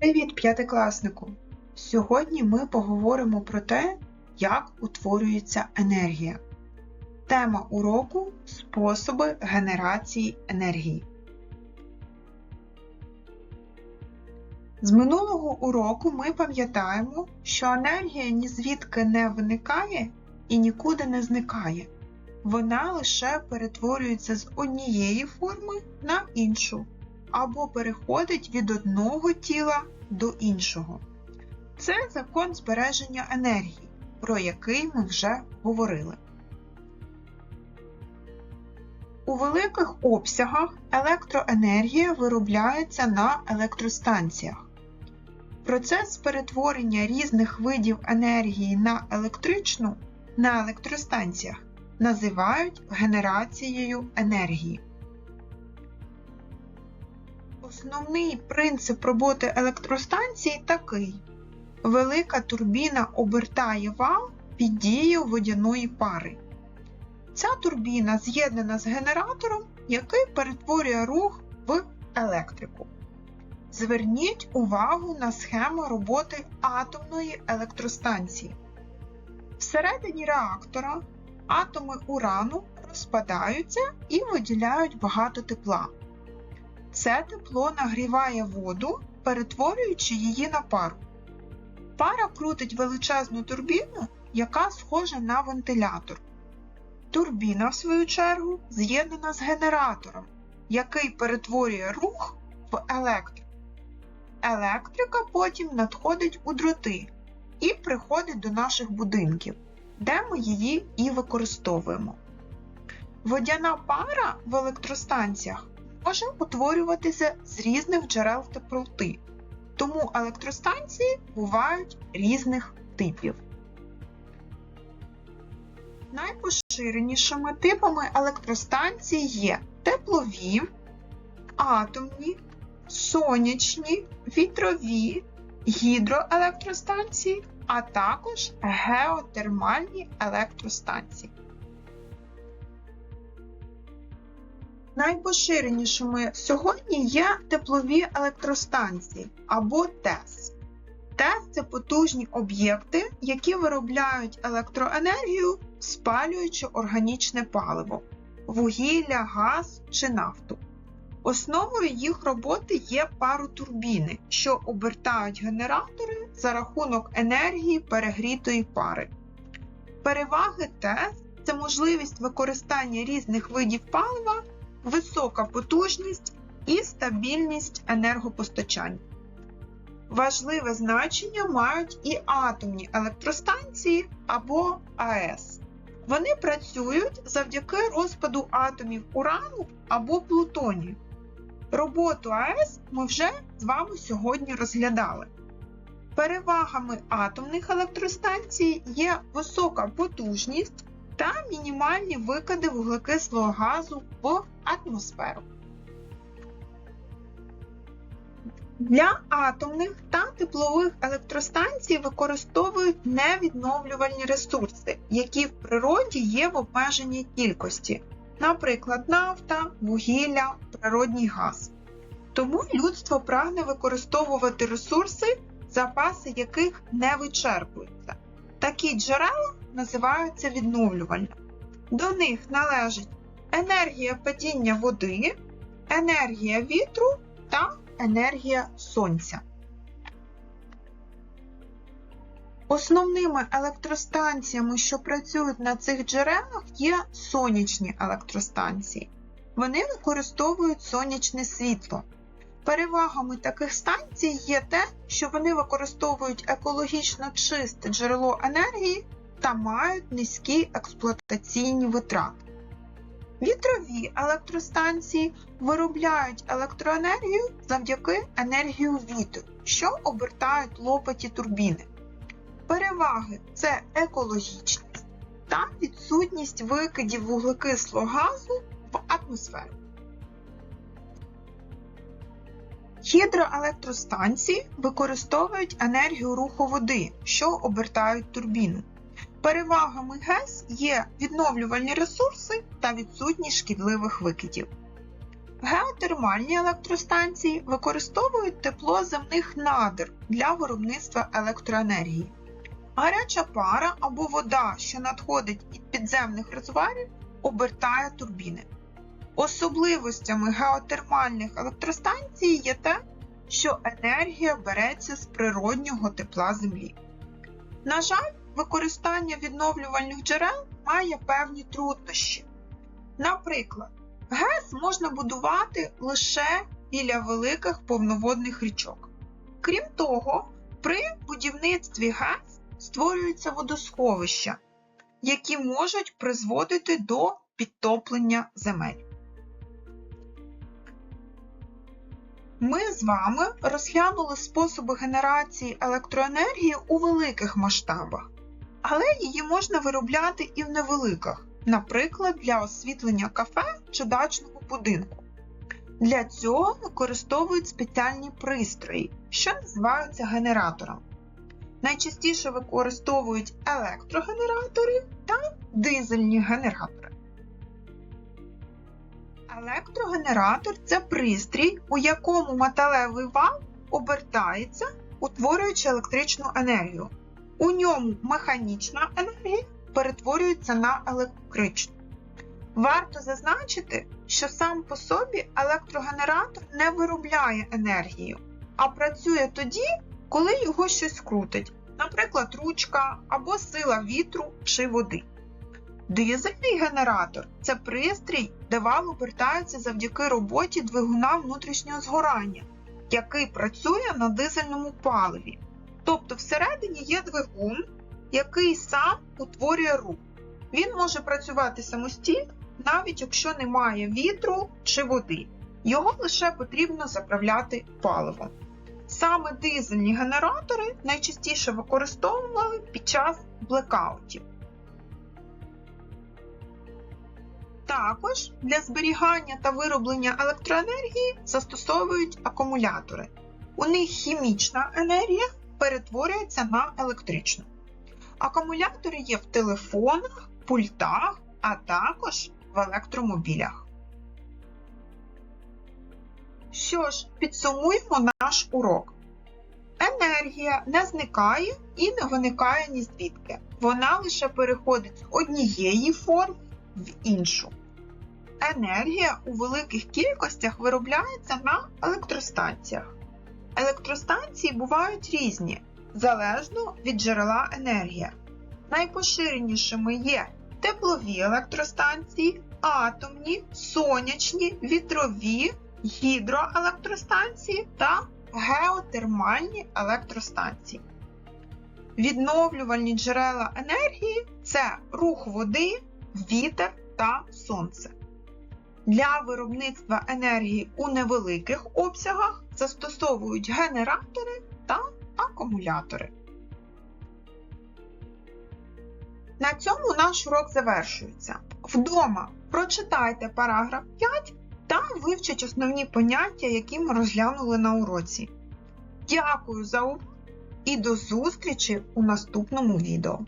Привіт, п'ятикласнику! Сьогодні ми поговоримо про те, як утворюється енергія. Тема уроку способи генерації енергії. З минулого уроку ми пам'ятаємо, що енергія ні звідки не виникає і нікуди не зникає. Вона лише перетворюється з однієї форми на іншу або переходить від одного тіла до іншого. Це закон збереження енергії, про який ми вже говорили. У великих обсягах електроенергія виробляється на електростанціях. Процес перетворення різних видів енергії на електричну на електростанціях називають генерацією енергії. Основний принцип роботи електростанції такий: велика турбіна обертає вал під дією водяної пари. Ця турбіна з'єднана з генератором, який перетворює рух в електрику. Зверніть увагу на схему роботи атомної електростанції. Всередині реактора атоми урану розпадаються і виділяють багато тепла. Це тепло нагріває воду, перетворюючи її на пару. Пара крутить величезну турбіну, яка схожа на вентилятор. Турбіна, в свою чергу, з'єднана з генератором, який перетворює рух в електрику. Електрика потім надходить у дроти і приходить до наших будинків, де ми її і використовуємо. Водяна пара в електростанціях може утворюватися з різних джерел теплоти, тому електростанції бувають різних типів. Найпоширенішими типами електростанцій є теплові, атомні, сонячні, вітрові, гідроелектростанції, а також геотермальні електростанції. Найпоширенішими сьогодні є теплові електростанції або ТЕС. ТЕС це потужні об'єкти, які виробляють електроенергію, спалюючи органічне паливо, вугілля, газ чи нафту. Основою їх роботи є паротурбіни, що обертають генератори за рахунок енергії перегрітої пари. Переваги ТЕС це можливість використання різних видів палива висока потужність і стабільність енергопостачання. Важливе значення мають і атомні електростанції або АЕС. Вони працюють завдяки розпаду атомів урану або плутонію. Роботу АЕС ми вже з вами сьогодні розглядали. Перевагами атомних електростанцій є висока потужність та мінімальні викиди вуглекислого газу в атмосферу. Для атомних та теплових електростанцій використовують невідновлювальні ресурси, які в природі є в обмеженій кількості, наприклад, нафта, вугілля, природній газ. Тому людство прагне використовувати ресурси, запаси яких не вичерпуються. Такі джерела називаються відновлювальними. До них належить енергія падіння води, енергія вітру та енергія сонця. Основними електростанціями, що працюють на цих джерелах, є сонячні електростанції. Вони використовують сонячне світло. Перевагами таких станцій є те, що вони використовують екологічно чисте джерело енергії та мають низькі експлуатаційні витрати. Вітрові електростанції виробляють електроенергію завдяки енергію вітру, що обертають лопаті турбіни. Переваги це екологічність та відсутність викидів вуглекислого газу в атмосферу. Гідроелектростанції використовують енергію руху води, що обертають турбіну. Перевагами ГЕС є відновлювальні ресурси та відсутність шкідливих викидів. Геотермальні електростанції використовують тепло земних надр для виробництва електроенергії. Гаряча пара або вода, що надходить від підземних резервуарів, обертає турбіни. Особливостями геотермальних електростанцій є те, що енергія береться з природнього тепла Землі. На жаль, використання відновлювальних джерел має певні труднощі. Наприклад, ГЕС можна будувати лише біля великих повноводних річок. Крім того, при будівництві ГЕС створюються водосховища, які можуть призводити до підтоплення земель. Ми з вами розглянули способи генерації електроенергії у великих масштабах, але її можна виробляти і в невеликих, наприклад, для освітлення кафе чи дачного будинку. Для цього використовують спеціальні пристрої, що називаються генераторами. Найчастіше використовують електрогенератори та дизельні генератори. Електрогенератор це пристрій, у якому металевий вал обертається, утворюючи електричну енергію. У ньому механічна енергія перетворюється на електричну. Варто зазначити, що сам по собі електрогенератор не виробляє енергію, а працює тоді, коли його щось крутить, наприклад, ручка або сила вітру чи води. Дизельний генератор це пристрій, де вал обертається завдяки роботі двигуна внутрішнього згорання, який працює на дизельному паливі. Тобто всередині є двигун, який сам утворює рух. Він може працювати самостійно, навіть якщо немає вітру чи води. Його лише потрібно заправляти паливом. Саме дизельні генератори найчастіше використовували під час блекаутів. Також для зберігання та вироблення електроенергії застосовують акумулятори. У них хімічна енергія перетворюється на електричну. Акумулятори є в телефонах, пультах, а також в електромобілях. Що ж, підсумуємо наш урок. Енергія не зникає і не виникає ні звідки. Вона лише переходить з однієї форми в іншу. Енергія у великих кількостях виробляється на електростанціях. Електростанції бувають різні, залежно від джерела енергії. Найпоширенішими є теплові електростанції, атомні, сонячні, вітрові, гідроелектростанції та геотермальні електростанції. Відновлювальні джерела енергії це рух води, вітер та сонце. Для виробництва енергії у невеликих обсягах застосовують генератори та акумулятори. На цьому наш урок завершується. Вдома прочитайте параграф 5 та вивчіть основні поняття, які ми розглянули на уроці. Дякую за увагу і до зустрічі у наступному відео!